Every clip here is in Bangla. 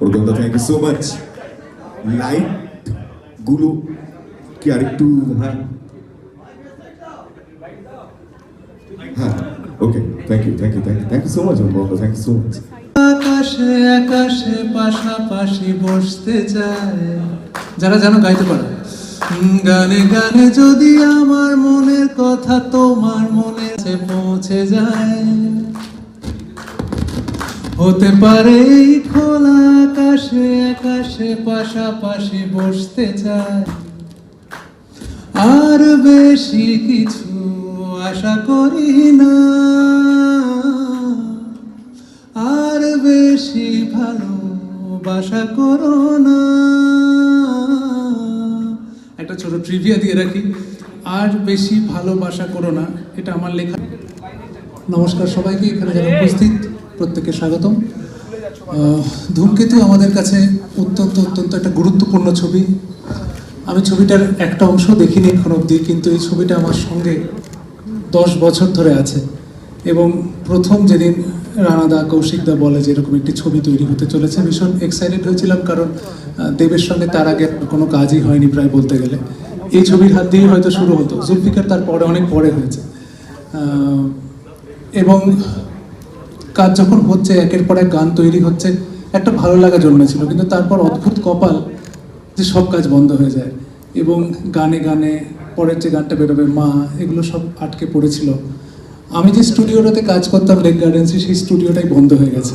ওরকমটা থ্যাংক ইউ সো মাচ লাইটগুলো কি আরেকটু হ্যাঁ হ্যাঁ okay thank you thank you thank you thank you so much অনুপমদা thank you so much আকাশে আকাশে পাশাপাশি বসতে চায়। যারা জানো, গাইতে পারো। গানে গানে যদি আমার মনের কথা তোমার মনে পৌঁছে যায়। হতে পারে খোলা আকাশে আকাশে পাশাপাশি বসতে চায়। আর বেশি কিছু আশা করি না। আর বেশি ভালো বাসা করো না। একটা ছোট ট্রিভিয়া দিয়ে রাখি। আর বেশি ভালোবাসা করো না, এটা আমার লেখা। নমস্কার সবাইকে, এখানে যারা উপস্থিত। প্রত্যেকে স্বাগতম। ধূমকেতু আমাদের কাছে অত্যন্ত অত্যন্ত একটা গুরুত্বপূর্ণ ছবি। আমি ছবিটার একটা অংশ দেখিনি এখন অবধি, কিন্তু এই ছবিটা আমার সঙ্গে দশ বছর ধরে আছে। এবং প্রথম যেদিন রানাদা কৌশিকদা বলে যে এরকম একটি ছবি তৈরি হতে চলেছে, ভীষণ এক্সাইটেড হয়েছিলাম, কারণ দেবের সঙ্গে তার আগে কোনো কাজই হয়নি প্রায় বলতে গেলে। এই ছবির হাত দিয়েই হয়তো শুরু হতো। জুলফিকার তার পরে, অনেক পরে হয়েছে। এবং কাজ যখন হচ্ছে, একের পর এক গান তৈরি হচ্ছে, একটা ভালো লাগা জন্মেছিল। কিন্তু তারপর অদ্ভুত কপাল যে সব কাজ বন্ধ হয়ে যায়। এবং গানে গানে পরের যে গানটা বেরোবে, মা, এগুলো সব আটকে পড়েছিল। আমি যে স্টুডিওটাতে কাজ করতাম লেক গার্ডেন্সে সেই স্টুডিওটাই বন্ধ হয়ে গেছে।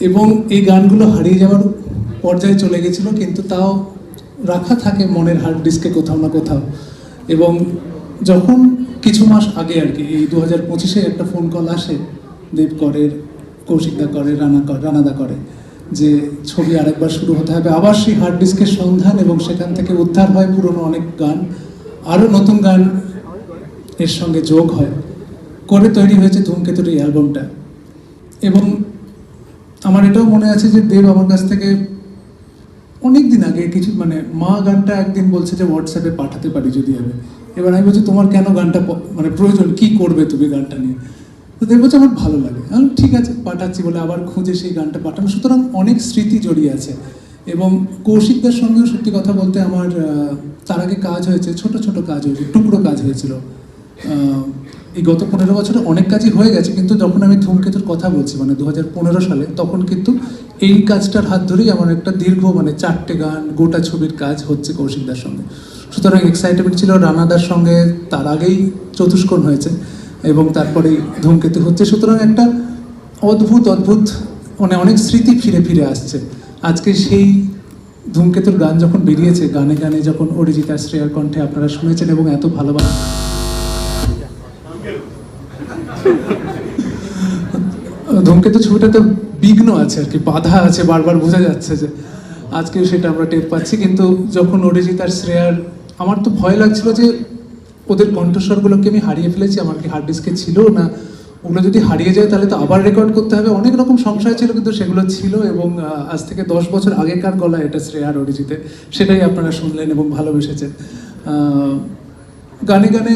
এবং এই গানগুলো হারিয়ে যাওয়ার পর্যায়ে চলে গেছিল, কিন্তু তাও রাখা থাকে মনের হার্ড ডিস্কে কোথাও না কোথাও। এবং যখন কিছু মাস আগে আর কি, এই দু হাজার পঁচিশে একটা ফোন কল আসে দেব করের কৌশিকদা করে, রানা করে রানাদা করে, যে ছবি আরেকবার শুরু হতে হবে। আবার সেই হার্ড ডিস্কের সন্ধান এবং সেখান থেকে উদ্ধার হয় পুরনো অনেক গান। আরও নতুন গান এর সঙ্গে যোগ হয়। করে তৈরি হয়েছে ধূমকেতুর এই অ্যালবামটা এবং আমার এটাও মনে আছে যে দেব আমার কাছ থেকে অনেক দিন আগে কিছু মানে মা গানটা একদিন বলছে যে হোয়াটসঅ্যাপে পাঠাতে পারি যদি আমি। এবার আমি বলছি, তোমার কেন গানটা মানে প্রয়োজন? কি করবে তুমি গানটা নিয়ে? তো দেব বলছে আমার ভালো লাগে। ঠিক আছে, পাঠাচ্ছি। বলে আবার খুঁজে সেই গানটা পাঠানো সুতরাং অনেক স্মৃতি জড়িয়ে আছে। এবং কৌশিকদার সঙ্গেও সত্যি কথা বলতে আমার তার আগে কাজ হয়েছে, ছোট ছোট কাজ হয়েছে, টুকরো কাজ হয়েছিল। এই গত পনেরো বছরে অনেক কাজই হয়ে গেছে, কিন্তু যখন আমি ধূমকেতুর কথা বলছি মানে দু হাজার পনেরো সালে, তখন কিন্তু এই কাজটার হাত ধরেই আমার একটা দীর্ঘ মানে চারটে গান, গোটা ছবির কাজ হচ্ছে কৌশিকদার সঙ্গে। সুতরাং এক্সাইটেমেন্ট ছিল রানাদার সঙ্গে, তার আগেই চতুষ্কোণ হয়েছে। এবং তারপরেই ধূমকেতু হচ্ছে। সুতরাং একটা অদ্ভুত অদ্ভুত মানে অনেক স্মৃতি ফিরে ফিরে আসছে। আজকে সেই ধূমকেতুর গান যখন বেরিয়েছে, গানে গানে যখন অরিজিতা শ্রেয়ার কণ্ঠে আপনারা শুনেছেন এবং এত ভালোবাসা। ধূমকেতু ছবিটাতে বিঘ্ন আছে আর কি, বাধা আছে, বারবার বোঝা যাচ্ছে যে আজকেও সেটা আমরা টের পাচ্ছি। কিন্তু যখন অরিজিৎ আর শ্রেয়ার আমার তো ভয় লাগছিল যে ওদের কণ্ঠস্বরগুলোকে আমি হারিয়ে ফেলেছি, আমার কি হার্ড ডিস্কে ছিল না। ওগুলো যদি হারিয়ে যায় তাহলে তো আবার রেকর্ড করতে হবে। অনেক রকম সংশয় ছিল, কিন্তু সেগুলো ছিল এবং আজ থেকে দশ বছর আগেকার গলা এটা শ্রেয়ার অরিজিতে। সেটাই আপনারা শুনলেন এবং ভালোবেসেছেন। গানে গানে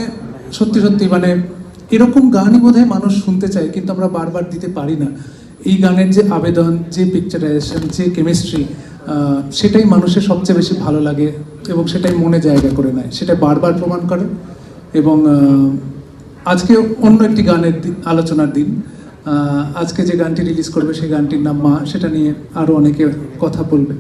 সত্যি সত্যি মানে এরকম গানই বোধহয় মানুষ শুনতে চায়, কিন্তু আমরা বারবার দিতে পারি না। এই গানের যে আবেদন, যে পিকচারাইজেশন যে কেমিস্ট্রি সেটাই মানুষের সবচেয়ে বেশি ভালো লাগে এবং সেটাই মনে জায়গা করে নেয়। সেটা বারবার প্রমাণ করে। এবং আজকে অন্য একটি গানের আলোচনার দিন। আজকে যে গানটি রিলিজ করবে সেই গানটির নাম মা, সেটা নিয়ে আরও অনেকে কথা বলবে।